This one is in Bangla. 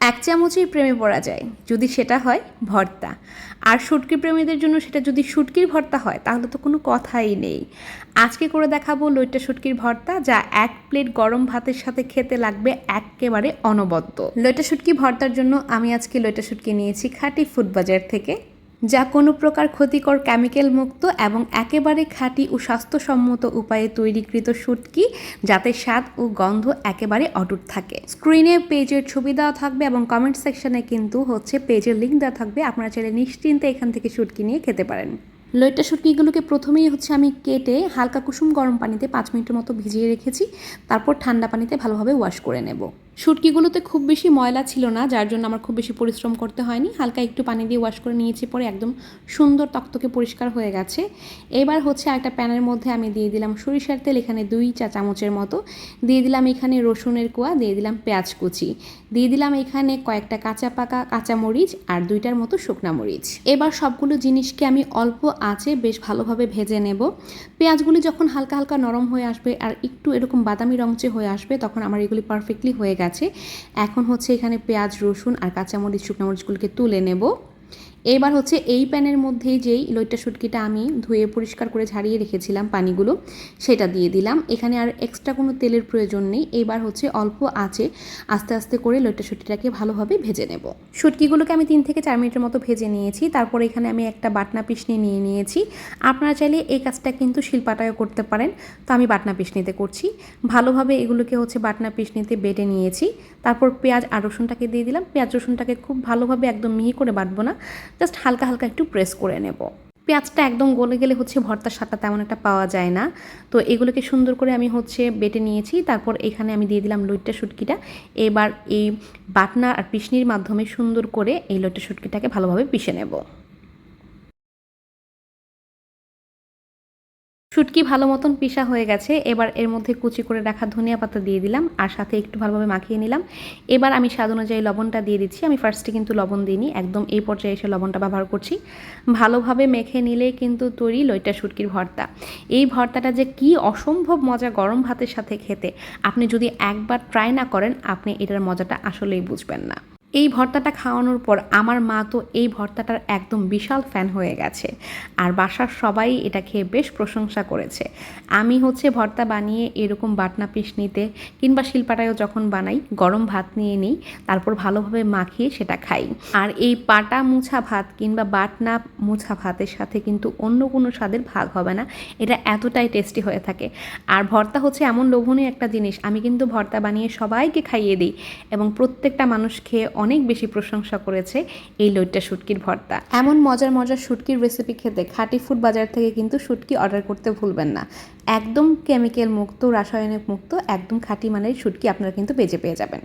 এক চামচেই প্রেমে পড়া যায়। যদি সেটা হয়, ভর্তা। আর শুটকি প্রেমীদের জন্য সেটা যদি শুটকির ভর্তা হয়, তাহলে তো কোনো কথাই নেই। আজকে করে দেখাবো লইট্টা শুটকির ভর্তা, যা এক প্লেট গরম ভাতের সাথে খেতে লাগবে একেবারে অনবদ্য। লইট্টা শুটকি ভর্তার জন্য আমি আজকে লইট্টা সুটকি নিয়েছি খাঁটি ফুড বাজার থেকে। যা কোনো প্রকার ক্ষতিকর কেমিক্যাল মুক্ত এবং একেবারে খাঁটি ও স্বাস্থ্যসম্মত উপায়ে তৈরিকৃত শুটকি যাতে স্বাদ ও গন্ধ একেবারে অটুট থাকে। স্ক্রিনে পেজের ছবি দেওয়া থাকবে এবং কমেন্ট সেকশনে কিন্তু হচ্ছে পেজের লিঙ্ক দেওয়া থাকবে। আপনারা চাইলে নিশ্চিন্তে এখান থেকে শুটকি নিয়ে খেতে পারেন। লইট্টা শুটকিগুলোকে প্রথমেই হচ্ছে আমি কেটে হালকা কুসুম গরম পানিতে পাঁচ মিনিটের মতো ভিজিয়ে রেখেছি। তারপর ঠান্ডা পানিতে ভালোভাবে ওয়াশ করে নেব। শুটকিগুলোতে খুব বেশি ময়লা ছিল না, যার জন্য আমার খুব বেশি পরিশ্রম করতে হয়নি। হালকা একটু পানি দিয়ে ওয়াশ করে নিয়েছি পরে একদম সুন্দর তক্তকে পরিষ্কার হয়ে গেছে। এবার হচ্ছে একটা প্যানের মধ্যে আমি দিয়ে দিলাম সরিষার তেল, এখানে দুই চা চামচের মতো। দিয়ে দিলাম এখানে রসুনের কোয়া, দিয়ে দিলাম পেঁয়াজ কুচি। দিয়ে দিলাম এখানে কয়েকটা কাঁচা পাকা কাঁচা মরিচ আর দুইটার মতো শুকনা মরিচ। এবার সবগুলো জিনিসকে আমি অল্প আঁচে বেশ ভালোভাবে ভেজে নেব। পেঁয়াজগুলি যখন হালকা হালকা নরম হয়ে আসবে আর একটু এরকম বাদামি রঙচে হয়ে আসবে, তখন আমার এগুলি পারফেক্টলি হয়ে গেছে। এখন হচ্ছে এখানে পেঁয়াজ রসুন আর কাঁচামরিচ শুকনো মরিচগুলোকে তুলে নেব। এবার হচ্ছে এই প্যানের মধ্যেই যেই লইট্টা শুটকিটা আমি ধুয়ে পরিষ্কার করে ঝাড়িয়ে রেখেছিলাম পানিগুলো, সেটা দিয়ে দিলাম। এখানে আর এক্সট্রা কোনো তেলের প্রয়োজন নেই। এবার হচ্ছে অল্প আঁচে আস্তে আস্তে করে লইট্টা শুটকিটাকে ভালোভাবে ভেজে নেব। শুটকিগুলোকে আমি তিন থেকে চার মিনিটের মতো ভেজে নিয়েছি। তারপর এখানে আমি একটা বাটনা পিসনি নিয়ে নিয়েছি। আপনারা চাইলে এই কাজটা কিন্তু শিলপাটায়ও করতে পারেন। তো আমি বাটনা পিসনিতে করছি। ভালোভাবে এগুলোকে হচ্ছে বাটনা পিসনিতে বেটে নিয়েছি। তারপর পেঁয়াজ আর রসুনটাকে দিয়ে দিলাম। পেঁয়াজ রসুনটাকে খুব ভালোভাবে একদম মিহি করে বাটবো না। জাস্ট হালকা হালকা একটু প্রেস করে নেব। পেঁয়াজটা একদম গলে গেলে হচ্ছে ভর্তার স্বাদটা তেমন একটা পাওয়া যায় না। তো এগুলোকে সুন্দর করে আমি হচ্ছে বেটে নিয়েছি, তারপর এখানে আমি দিয়ে দিলাম লইট্টা শুটকিটা। এবার এই বাটনা আর পিসনির মাধ্যমে সুন্দর করে এই লইট্টা শুটকিটাকে ভালোভাবে পিষে নেব। শুটকি ভালো মতন পিসা হয়ে গেছে। এবার এর মধ্যে কুচি করে রাখা ধনিয়া পাতা দিয়ে দিলাম আর সাথে একটু ভালোভাবে মাখিয়ে নিলাম। এবার আমি স্বাদ অনুযায়ী লবণটা দিয়ে দিচ্ছি। আমি ফার্স্টে কিন্তু লবণ দিইনি। একদম এই পর্যায়ে এসে লবণটা ব্যবহার করছি। ভালোভাবে মেখে নিলে কিন্তু তৈরি লইটা শুটকির ভর্তা। এই ভর্তাটা যে কি অসম্ভব মজা গরম ভাতের সাথে খেতে। আপনি যদি একবার ট্রাই না করেন, আপনি এটার মজাটা আসলেই বুঝবেন না। এই ভর্তাটা খাওয়ানোর পর আমার মা তো এই ভর্তাটার একদম বিশাল ফ্যান হয়ে গেছে। আর বাসার সবাই এটা খেয়ে বেশ প্রশংসা করেছে। আমি হচ্ছে ভর্তা বানিয়ে এরকম বাটনা পিস নিতে কিংবা শিলপাটায়ও যখন বানাই, গরম ভাত নিয়ে নিই, তারপর ভালোভাবে মাখিয়ে সেটা খাই। আর এই পাটা মুছা ভাত কিংবা বাটনা মুছা ভাতের সাথে কিন্তু অন্য কোনো স্বাদের ভাগ হবে না, এটা এতটাই টেস্টি হয়ে থাকে। আর ভর্তা হচ্ছে এমন লোভনীয় একটা জিনিস, আমি কিন্তু ভর্তা বানিয়ে সবাইকে খাইয়ে দিই এবং প্রত্যেকটা মানুষ খেয়ে অনেক বেশি প্রশংসা করেছে এই লইট্টা শুটকির ভর্তা। এমন মজার মজার শুটকির রেসিপি খেতে খাঁটি ফুড বাজার থেকে কিন্তু শুটকি অর্ডার করতে ভুলবেন না। একদম কেমিক্যাল মুক্ত, রাসায়নিক মুক্ত, একদম খাঁটি মানের শুটকি আপনারা কিন্তু বেজে পেয়ে যাবেন।